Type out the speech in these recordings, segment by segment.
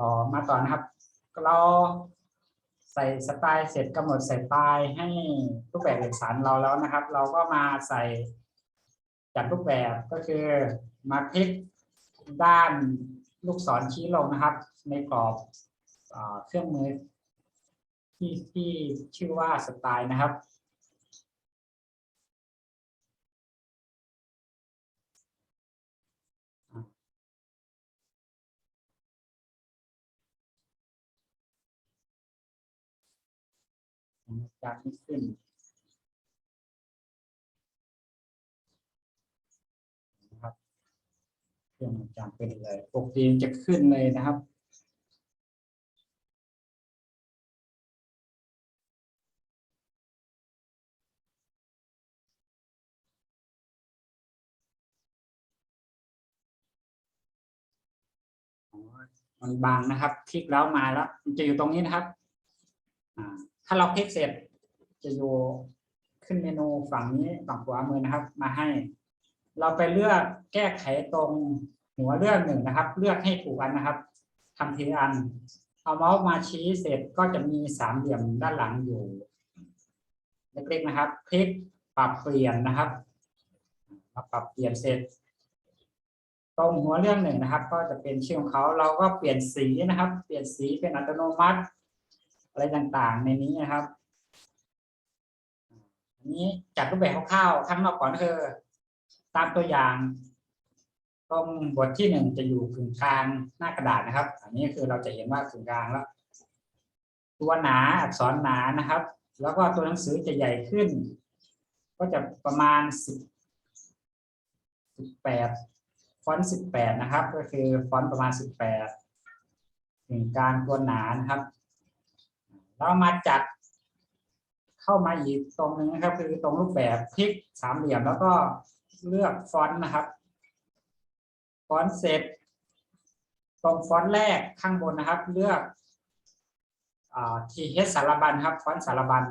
ต่อมาต่อนะครับ เราใส่สไตล์เสร็จกำหนดใส่ปลายให้รูปแบบเอกสารเราแล้วนะครับ เราก็มาใส่จัดรูปแบบก็คือมาคลิกด้านลูกศรชี้ลงนะครับ ในกรอบเออเครื่องมือที่ที่ชื่อว่าสไตล์นะครับ จากนี้ขึ้นนะครับเครื่องมันจำเป็นเลยปกติจะขึ้นเลยนะครับมันบางนะครับ คลิกแล้วมาแล้ว มันจะอยู่ตรงนี้นะครับ อ่า ถ้าเราคลิกเสร็จจะอยู่ขึ้นเมนูฝั่งนี้ฝั่งขวามือนะครับ มาให้ เราไปเลือกแก้ไขตรงหัวเลือกหนึ่งนะครับ เลือกให้ถูกอันนะครับทำทีละอัน เอาเมาส์มาชี้เสร็จก็จะมีสามเหลี่ยมด้านหลังอยู่เล็กๆนะครับ คลิกปรับเปลี่ยนนะครับมาปรับเปลี่ยนเสร็จ ตรงหัวเรื่องหนึ่งนะครับ ก็จะเป็นชื่อของเขาเราก็เปลี่ยนสีนะครับ เปลี่ยนสีเป็นอัตโนมัติ อะไรต่างๆ ในนี้นะครับ อันนี้จัดรูปแบบคร่าวๆข้างนอกก่อนคือ ตามตัวอย่างตรงบทที่หนึ่งจะอยู่กึ่งกลางหน้ากระดาษนะครับ อันนี้คือเราจะเห็นว่ากึ่งกลางแล้ว ตัวหนาอักษรหนานะครับ แล้วก็ตัวหนังสือจะใหญ่ขึ้น ก็จะประมาณสิบสิบแปดฟอนต์สิบแปดนะครับ ก็คือฟอนต์ประมาณสิบแปดถึงกลางตัวหนานะครับ เรามาจัด เข้ามาอีกตรงนึงนะครับ คือตรงรูปแบบพลิกสามเหลี่ยมแล้วก็เลือกฟอนต์นะครับฟอนต์เสร็จ ตรงฟอนต์แรกข้างบนนะครับ เลือกทีเฮสสารบัญครับฟอนต์สารบัญ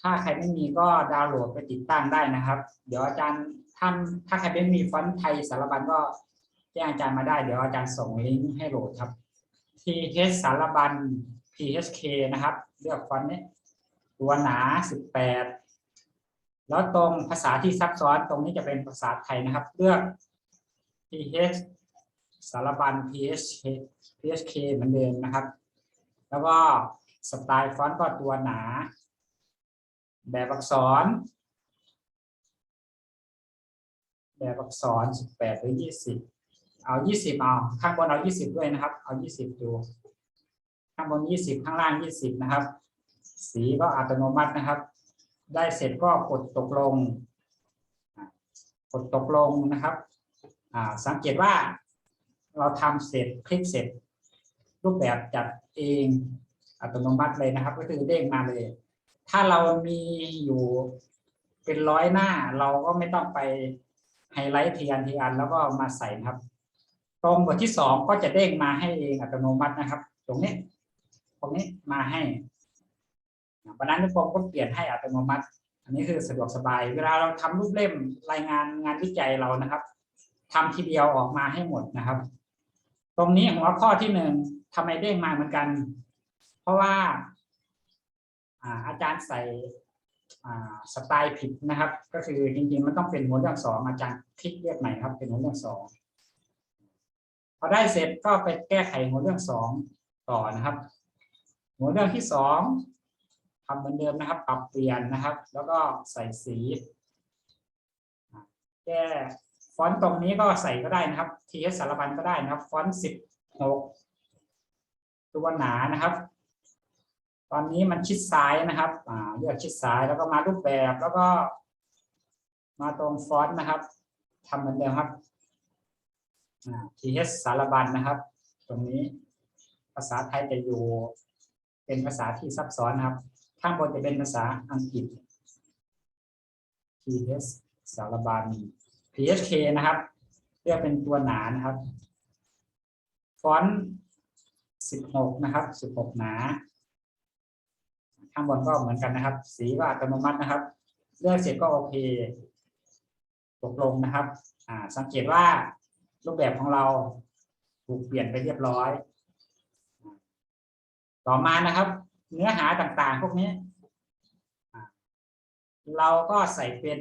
ถ้าใครไม่มีก็ดาวน์โหลดไปติดตั้งได้นะครับ เดี๋ยวอาจารย์ท่านถ้าใครไม่มีฟอนต์ไทยสารบัญก็แจ้งอาจารย์มาได้ เดี๋ยวอาจารย์ส่งลิงก์ให้โหลดครับ TH สารบัญ PHK นะครับ เลือกฟอนต์นี้ตัวหนา 18 แล้วตรงภาษาที่ซับซ้อนตรงนี้จะเป็นภาษาไทยนะครับ เลือก PH สารบัญ PHK PHK เหมือนเดิมนะครับ แล้วก็สไตล์ฟอนต์ก็ตัวหนา แบบอักษร แบบอักษร 18 หรือ 20 เอา 20 เอา ข้างบนเอา 20 ด้วยนะครับ เอา 20 ดู ข้างบน 20 ข้างล่าง 20 นะครับ สีก็อัตโนมัตินะครับ ได้เสร็จก็กดตกลง กดตกลงนะครับอาสังเกตว่าเราทำเสร็จคลิกเสร็จ รูปแบบจัดเองอัตโนมัติเลยนะครับ ก็คือเด้งมาเลย ถ้าเรามีอยู่เป็นร้อยหน้าเราก็ไม่ต้องไปไฮไลท์ทีอันทีอันแล้วก็มาใส่นะครับ ตรงบทที่สองก็จะเด้งมาให้เองอัตโนมัตินะครับ ตรงนี้ ตรงนี้มาให้วันนั้นทุกคนก็เปลี่ยนให้อัตโนมัติ อันนี้คือสะดวกสบาย เวลาเราทำรูปเล่มรายงานงานวิจัยเรานะครับทำทีเดียวออกมาให้หมดนะครับ ตรงนี้หัวข้อที่หนึ่งทำไมเด้งมาเหมือนกัน เพราะว่าอาอาจารย์ใส่สไตล์ผิดนะครับ ก็คือจริงๆมันต้องเป็นหัวเรื่องสองอาจารย์พลิกเรียกใหม่ครับ เป็นหัวเรื่องสองพอได้เสร็จก็ไปแก้ไขหัวเรื่องสองต่อนะครับ หัวเรื่องที่สองทำเหมือนเดิมนะครับปรับเปลี่ยนนะครับ แล้วก็ใส่สีแก้ฟอนต์ตรงนี้ก็ใส่ก็ได้นะครับทีเอสสารบัญก็ได้นะครับ ฟอนต์สิบหกตัวหนานะครับ ตอนนี้มันชิดซ้ายนะครับอ่าเลือกชิดซ้ายแล้วก็มารูปแบบแล้วก็ มาตรงฟอนต์นะครับทำเหมือนเดิมครับ TH สารบัญนะครับ ตรงนี้ภาษาไทยจะอยู่ เป็นภาษาที่ซับซ้อนนะครับ ข้างบนจะเป็นภาษาอังกฤษ TH สารบัญ PHK นะครับ เลือกเป็นตัวหนานะครับ ฟอนต์16 นะครับ 16 หนา ข้างบนก็เหมือนกันนะครับ สีก็อัตโนมัตินะครับ เลือกเสร็จก็โอเคตกลงนะครับ สังเกตว่ารูปแบบของเราถูกเปลี่ยนไปเรียบร้อย ต่อมานะครับ เนื้อหาต่างๆ พวกนี้ เราก็ใส่เป็น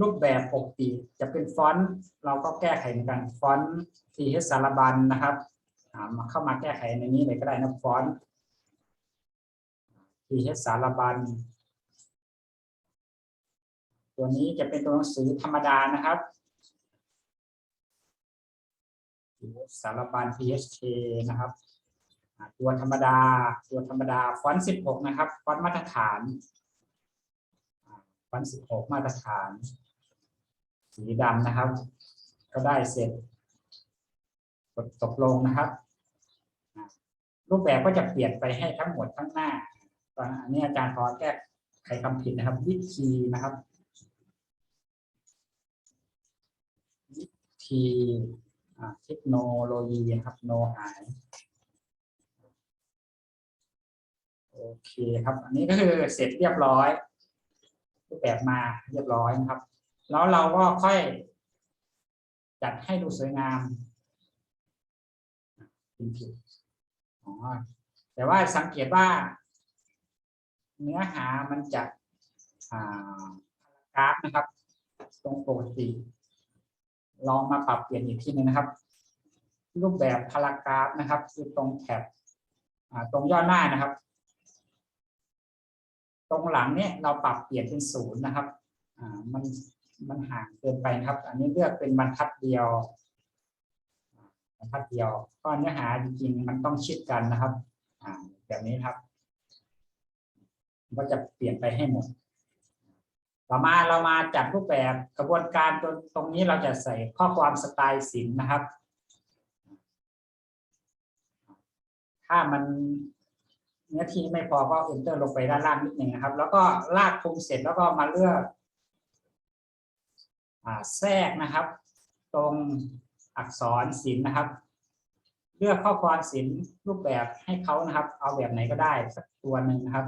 รูปแบบปกติ จะเป็นฟอนต์เราก็แก้ไขเหมือนกันฟอนต์ TH สารบัญนะครับมาเข้ามาแก้ไขในนี้เลยก็ได้นะฟอนต์ TH สารบัญตัวนี้จะเป็นตัวหนังสือธรรมดานะครับสารบัญ PHK นะครับ ตัวธรรมดา ตัวธรรมดาฟอนต์16นะครับฟอนต์มาตรฐานฟอนต์16มาตรฐาน สีดำนะครับ ก็ได้เสร็จกดตกลงนะครับรูปแบบก็จะเปลี่ยนไปให้ทั้งหมดทั้งหน้า ตอนนี้อาจารย์ขอแก้ไขคำผิดนะครับ วิธีนะครับ วิธีเทคโนโลยีนะครับโนหาย โอเคครับ อันนี้ก็คือเสร็จเรียบร้อยรูปแบบมาเรียบร้อยนะครับ แล้วเราก็ค่อยจัดให้ดูสวยงามอ๋อแต่ว่าสังเกตว่า เนื้อหามันจะกราฟนะครับ ตรงปกติ ลองมาปรับเปลี่ยนอีกทีหนึงนะครับ รูปแบบพารากราฟนะครับ คือตรงแท็บตรงย่อหน้านะครับ ตรงหลังเนี่ยเราปรับเปลี่ยนเป็นศูนย์นะครับมันมันห่างเกินไปครับ อันนี้เลือกเป็นบรรทัดเดียวบรรทัดเดียวก็เนื้อหาจริงๆมันต้องชิดกันนะครับแบบนี้ครับ ก็จะเปลี่ยนไปให้หมดต่อมาเรามาจัดรูปแบบกระบวนการตรงตรงนี้เราจะใส่ข้อความสไตล์ศิลป์นะครับ ถ้ามัน เนื้อที่ไม่พอก็ enter ลงไปด้านล่างนิดหนึ่งนะครับ แล้วก็ลากคุมเสร็จแล้วก็มาเลือกอแทรกนะครับ ตรงอักษรศิลป์นะครับ เลือกข้อความศิลป์รูปแบบให้เขานะครับ เอาแบบไหนก็ได้สักตัวหนึ่งนะครับ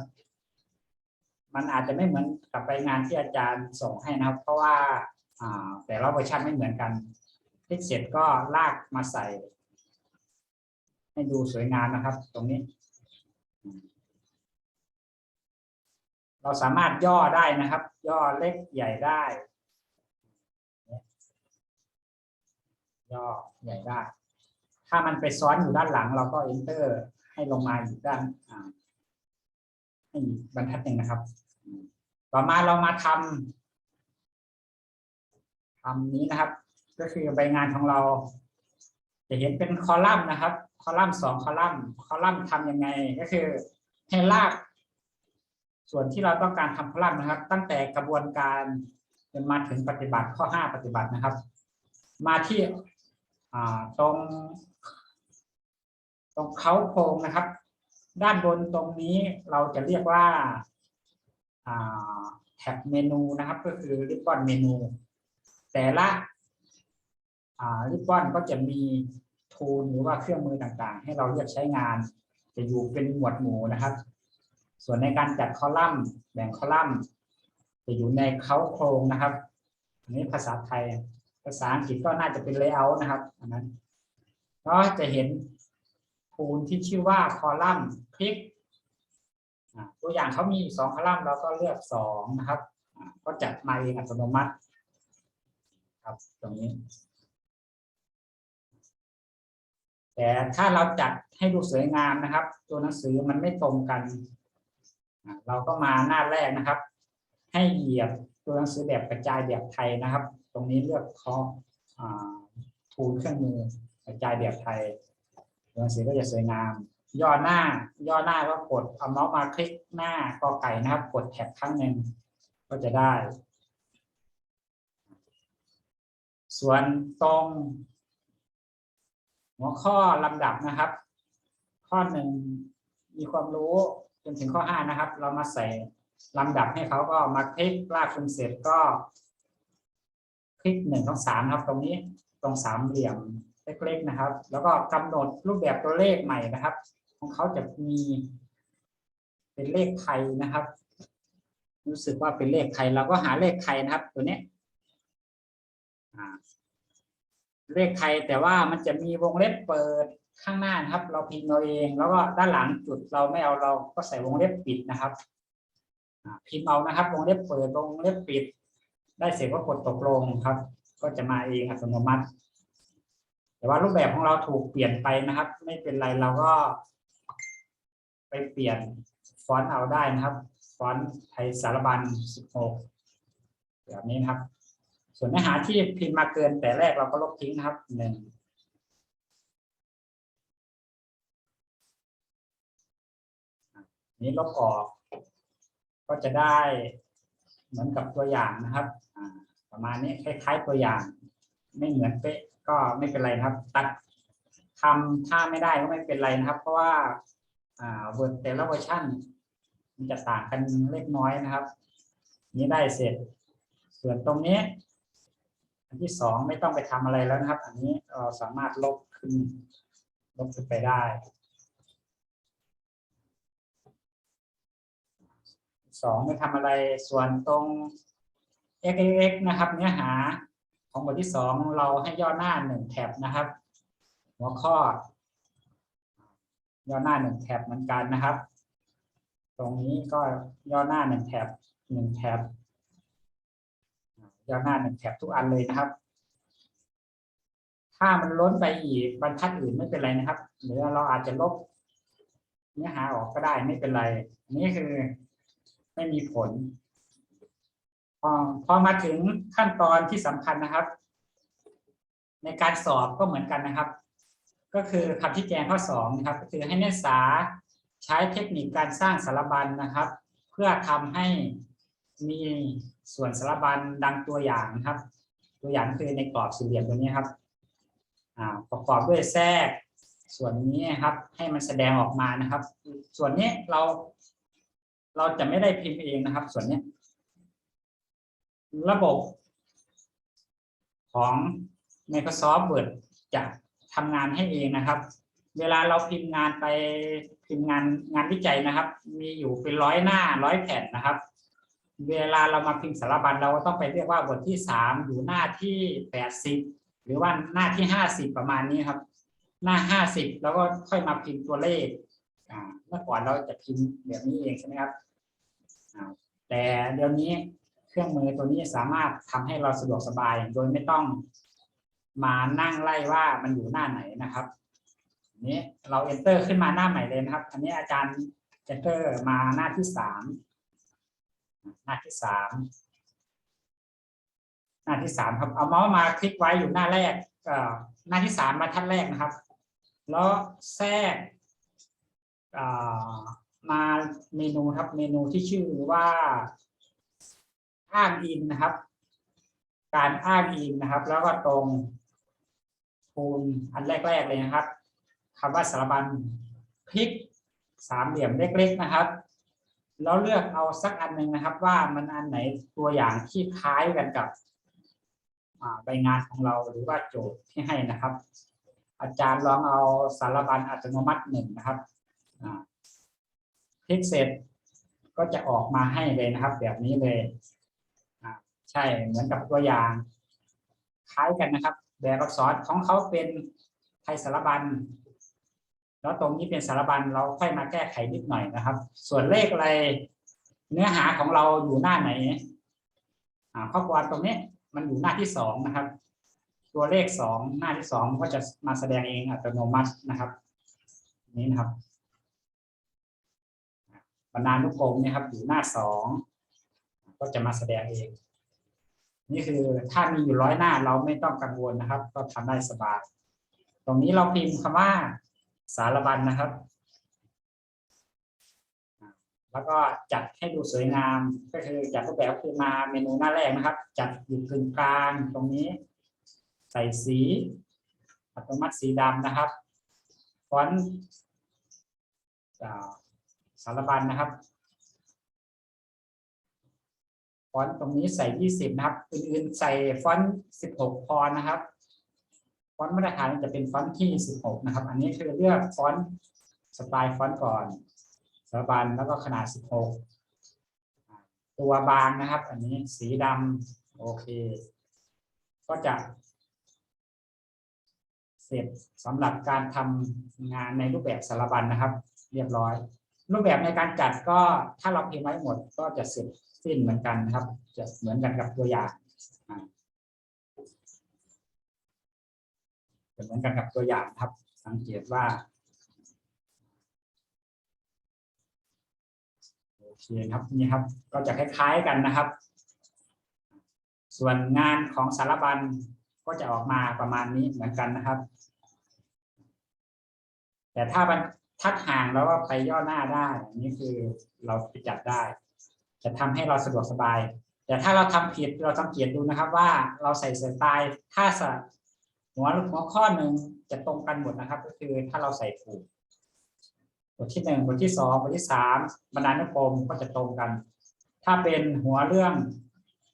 มันอาจจะไม่เหมือนกับใบงานที่อาจารย์ส่งให้นะครับ เพราะว่าแต่ละเวอร์ชันไม่เหมือนกันคลิกเสร็จก็ลากมาใส่ ให้ดูสวยงามนะครับ ตรงนี้ เราสามารถย่อได้นะครับ ย่อเล็กใหญ่ได้ ย่อใหญ่ได้ ถ้ามันไปซ้อนอยู่ด้านหลัง เราก็ enter ให้ลงมาอยู่ด้านให้บรรทัดหนึ่งนะครับ ต่อมาเรามาทำทำนี้นะครับ ก็คือใบงานของเรา จะเห็นเป็นคอลัมน์นะครับ คอลัมน์สองคอลัมน์ คอลัมน์ทำยังไงก็คือให้ลาก ส่วนที่เราต้องการทำคอลัมน์นะครับ ตั้งแต่กระบวนการจนมาถึงปฏิบัติข้อห้าปฏิบัตินะครับ มาที่ตรงตรงเขาโครงนะครับ ด้านบนตรงนี้เราจะเรียกว่าแท็บเมนูนะครับ ก็คือริบบอนเมนู แต่ละริบบอนก็จะมีทูลหรือว่าเครื่องมือต่างๆ ให้เราเลือกใช้งาน จะอยู่เป็นหมวดหมู่นะครับ ส่วนในการจัดคอลัมน์แบ่งคอลัมน์จะอยู่ในเขาโครงนะครับ อันนี้ภาษาไทย ภาษาอังกฤษก็น่าจะเป็น layout นะครับอันนั้นก็จะเห็นทูลที่ชื่อว่าคอลัมน์คลิกตัวอย่างเขามีสองคอลัมน์เราก็เลือกสองนะครับ ก็จัดมาเองอัตโนมัติ ครับตรงนี้ แต่ถ้าเราจัดให้ดูสวยงามนะครับ ตัวหนังสือมันไม่ตรงกัน เราก็มาหน้าแรกนะครับ ให้เหยียบตัวหนังสือแบบกระจายแบบไทยนะครับ ตรงนี้เลือกข้ออ่าทูลเครื่องมือกระจายแบบไทยตัวหนังสือก็จะสวยงาม ย่อหน้า ย่อหน้าก็กดเอาเมาส์มาคลิกหน้ากอไก่นะครับ กดแท็บครั้งหนึ่งก็จะได้ ส่วนตรง หัวข้อลำดับนะครับ ข้อหนึ่งมีความรู้ จนถึงข้อห้านะครับ เรามาใส่ลำดับให้เขาก็มาคลิกลากคุมเสร็จก็ คลิกหนึ่งสองสามครับ ตรงนี้ตรงสามเหลี่ยมเล็กๆนะครับ แล้วก็กำหนดรูปแบบตัวเลขใหม่นะครับ ของเขาจะมี เป็นเลขไทยนะครับ รู้สึกว่าเป็นเลขไทยเราก็หาเลขไทยนะครับ ตัวนี้เลขไทยแต่ว่ามันจะมีวงเล็บเปิด ข้างหน้านะครับ เราพิมพ์เราเอง แล้วก็ด้านหลังจุดเราไม่เอาเราก็ใส่วงเล็บปิดนะครับพิมพ์เอานะครับ วงเล็บเปิดวงเล็บปิด ได้เสร็จก็กดตกลงครับ ก็จะมาเองอัตโนมัติ แต่ว่ารูปแบบของเราถูกเปลี่ยนไปนะครับ ไม่เป็นไรเราก็ ไปเปลี่ยนฟอนต์เอาได้นะครับ ฟอนต์ไทยสารบัญ16แบบนี้นะครับ ส่วนเนื้อหาที่พิมพ์มาเกินแต่แรกเราก็ลบทิ้งนะครับหนึ่ง นี้ลบออก ก็จะได้เหมือนกับตัวอย่างนะครับ ประมาณนี้คล้ายๆตัวอย่าง ไม่เหมือนเป๊ะก็ไม่เป็นไรนะครับ ตัดคำถ้าไม่ได้ก็ไม่เป็นไรนะครับ เพราะว่าอ่าเวอร์แต่ละเวอร์ชันมันจะต่างกันเล็กน้อยนะครับ นี้ได้เสร็จ ส่วนตรงนี้ อันที่สองไม่ต้องไปทำอะไรแล้วนะครับ อันนี้เราสามารถลบขึ้นลบขึ้นไปได้ สองไม่ทำอะไร ส่วนตรง x x นะครับ เนื้อหาของบทที่สองเราให้ย่อหน้าหนึ่งแท็บนะครับ หัวข้อ ย่อหน้าหนึ่งแท็บเหมือนกันนะครับ ตรงนี้ก็ย่อหน้าหนึ่งแท็บหนึ่งแท็บย่อหน้าหนึ่งแท็บทุกอันเลยนะครับ ถ้ามันล้นไปอีกบรรทัดอื่นไม่เป็นไรนะครับ หรือเราอาจจะลบเนื้อหาออกก็ได้ไม่เป็นไรนนี้คือ ไม่มีผลพอพอมาถึงขั้นตอนที่สำคัญนะครับ ในการสอบก็เหมือนกันนะครับ ก็คือคำที่แจงข้อสองนะครับก็คือให้นักศึกษาใช้เทคนิคการสร้างสารบัญนะครับ เพื่อทำให้มีส่วนสารบัญดังตัวอย่างนะครับ ตัวอย่างคือในกรอบสี่เหลี่ยมตัวนี้ครับประกอบด้วยแทรกส่วนนี้ครับ ให้มันแสดงออกมานะครับ ส่วนนี้เรา เราจะไม่ได้พิมพ์เองนะครับ ส่วนนี้ ระบบของ Microsoft Word จะทำงานให้เองนะครับ เวลาเราพิมพ์งานไปพิมพ์งานงานวิจัยนะครับ มีอยู่เป็นร้อยหน้าร้อยแผ่นนะครับ เวลาเรามาพิมพ์สารบัญเราก็ต้องไปเรียกว่าบทที่สามอยู่หน้าที่แปดสิบหรือว่าหน้าที่ห้าสิบประมาณนี้ครับ หน้าห้าสิบแล้วก็ค่อยมาพิมพ์ตัวเลข เมื่อก่อนเราจะพิมพ์แบบนี้เองใช่ไหมครับแต่เดี๋ยวนี้เครื่องมือตัวนี้สามารถทำให้เราสะดวกสบายโดยไม่ต้องมานั่งไล่ว่ามันอยู่หน้าไหนนะครับอันนี้เรา enter ขึ้นมาหน้าใหม่เลยนะครับ อันนี้อาจารย์ enter มาหน้าที่สามหน้าที่สามหน้าที่สามครับเอาเมาส์มาคลิกไว้อยู่หน้าแรกหน้าที่สามบรรทัดแรกนะครับ แล้วแทรก มาเมนูครับเมนูที่ชื่อว่า อ้างอิงนะครับ การอ้างอิงนะครับ แล้วก็ตรงคูณอันแรก ๆ เลยนะครับคำว่าสารบัญคลิกสามเหลี่ยมเล็ก ๆนะครับแล้วเลือกเอาสักอันหนึ่งนะครับ ว่ามันอันไหนตัวอย่างที่คล้ายกันกับใบงานของเราหรือว่าโจทย์ที่ให้นะครับ อาจารย์ลองเอาสารบัญอัตโนมัติหนึ่งนะครับ คลิกเสร็จก็จะออกมาให้เลยนะครับ แบบนี้เลยใช่เหมือนกับตัวอย่าง คล้ายกันนะครับแบบอักษรของเขาเป็นไทยสารบัญแล้วตรงนี้เป็นสารบัญเราค่อยมาแก้ไขนิดหน่อยนะครับ ส่วนเลขอะไร เนื้อหาของเราอยู่หน้าไหนข้อความตรงนี้มันอยู่หน้าที่สองนะครับ ตัวเลขสองหน้าที่สองก็จะมาแสดงเองอัตโนมัตินะครับ นี้นะครับ บรรณานุกรมนี่ยครับอยู่หน้าสองก็จะมาแสดงเอง นี่คือถ้ามีอยู่ร้อยหน้าเราไม่ต้องกังวลนะครับ ก็ทำได้สบาย ตรงนี้เราพิมพ์คำว่าสารบัญนะครับ แล้วก็จัดให้ดูสวยงามก็คือจัดรูปแบบคือมาเมนูหน้าแรกนะครับ จัดอยู่กึ่งกลางตรงนี้ ใส่สีอัตโนมัติสีดำนะครับฟอนต์ สารบัญนะครับฟอนต์ตรงนี้ใส่ 20 นะครับ อื่นๆ ใส่ฟอนต์ 16 พอนะครับ ฟอนต์มาตรฐานจะเป็นฟอนต์ที่ 16 นะครับ อันนี้คือเลือกฟอนต์สไตล์ฟอนต์ก่อนสารบัญแล้วก็ขนาด 16 ตัวบางนะครับ อันนี้สีดำโอเค ก็จะ เสร็จสำหรับการทำงานในรูปแบบสารบัญนะครับ เรียบร้อย รูปแบบในการจัดก็ถ้าเราพิมพ์ไว้หมดก็จะเสร็จสิ้นเหมือนกันครับ จะเหมือนกันกับตัวอย่างจะเหมือนกันกับตัวอย่างครับ สังเกตว่าโอเคครับนี่ครับ ก็จะคล้ายๆกันนะครับ ส่วนงานของสารบัญก็จะออกมาประมาณนี้เหมือนกันนะครับ แต่ถ้ามัน ทัดห่างแล้วว่าไปย่อหน้าได้อันนี้คือเราจัดได้ จะทำให้เราสะดวกสบาย แต่ถ้าเราทำผิดเราสังเกตดูนะครับว่าเราใส่สไตล์ถ้าสะหัวหัวข้อหนึ่งจะตรงกันหมดนะครับ ก็คือถ้าเราใส่ถูกบทที่หนึ่งบทที่สองบทที่สามบรรณานุกรมก็จะตรงกัน ถ้าเป็นหัวเรื่อง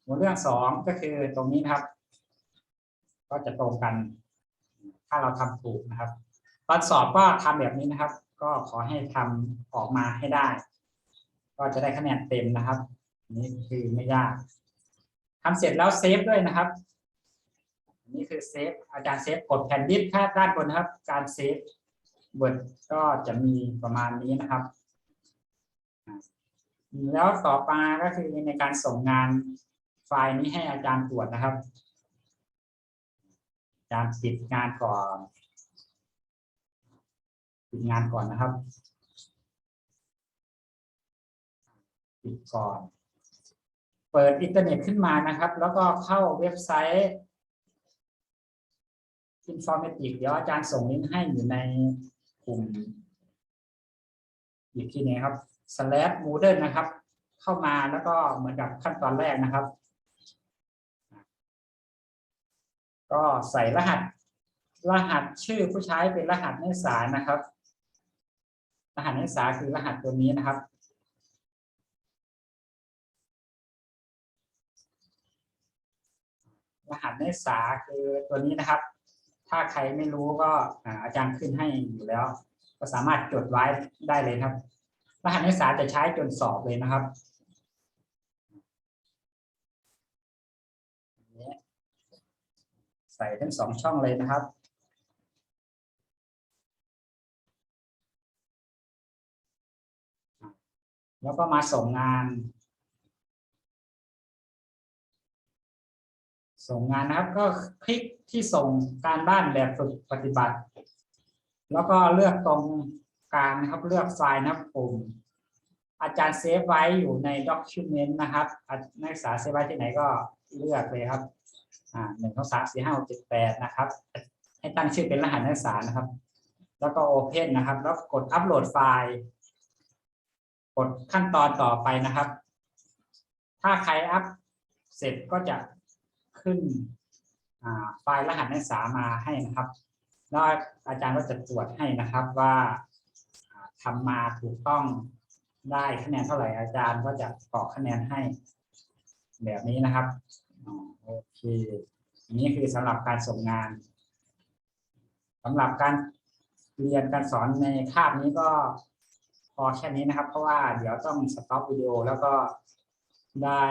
หัวเรื่องสองก็คือตรงนี้นครับ ก็จะตรงกัน ถ้าเราทำถูกนะครับตอนสอบก็ทำแบบนี้นะครับ ก็ขอให้ทำออกมาให้ได้ ก็จะได้คะแนนเต็มนะครับ นี่คือไม่ยากทำเสร็จแล้วเซฟด้วยนะครับนี่คือเซฟอาจารย์เซฟกดแผ่นดิสค่าด้านบนนะครับ การเซฟเวิร์ดก็จะมีประมาณนี้นะครับ แล้วต่อมาก็คือในการส่งงานไฟล์นี้ให้อาจารย์ตรวจนะครับ อาจารย์ปิดงานก่อน ปิดงานก่อนนะครับปิดก่อน เปิดอินเทอร์เน็ตขึ้นมานะครับ แล้วก็เข้าเว็บไซต์ Informatic เดี๋ยวอาจารย์ส่งลิงก์ให้อยู่ในกลุ่มอีกทีหนี้ครับ slash moodle นะครับ เข้ามาแล้วก็เหมือนกับขั้นตอนแรกนะครับ ก็ใส่รหัส รหัสชื่อผู้ใช้เป็นรหัสนักศึกษานะครับ รหัสนักศึกษาคือรหัสตัวนี้นะครับ รหัสนักศึกษาคือตัวนี้นะครับ ถ้าใครไม่รู้ก็อาจารย์ขึ้นให้อยู่แล้ว ก็สามารถจดไว้ได้เลยครับ รหัสนักศึกษาจะใช้จนสอบเลยนะครับใส่ทั้งสองช่องเลยนะครับ แล้วก็มาส่งงาน ส่งงานนะครับก็คลิกที่ส่งการบ้านแบบฝึกปฏิบัติ แล้วก็เลือกตรงกลางนะครับเลือกไฟล์นะครับปุ่มอาจารย์เซฟไว้อยู่ในด็อกิเมนต์นะครับอะนักศึกษาเซฟไว้ที่ไหนก็เลือกเลยครับอ่าหนึ่งสองสามสี่ห้าหกเจ็ดแปดนะครับ ให้ตั้งชื่อเป็นรหัสนักศึกษานะครับ แล้วก็โอเพนนะครับ แล้วกดอัปโหลดไฟล์ กดขั้นตอนต่อไปนะครับ ถ้าใครอัพเสร็จก็จะขึ้นไฟล์รหัสนักศึกษามาให้นะครับแล้วอาจารย์ก็จะตรวจให้นะครับว่าอ่าทำมาถูกต้องได้คะแนนเท่าไหร่อาจารย์ก็จะกรอกคะแนนให้แบบนี้นะครับโอเคอันนี้คือสำหรับการส่งงานสำหรับการเรียนการสอนในคาบนี้ก็ พอแค่นี้นะครับ เพราะว่าเดี๋ยวต้องสต็อปวิดีโอแล้วก็ได้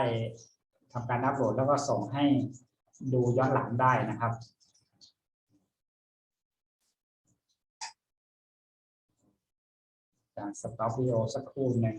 ทำการอัปโหลดแล้วก็ส่งให้ดูย้อนหลังได้นะครับการสต็อปวิดีโอสักครู่หนึ่ง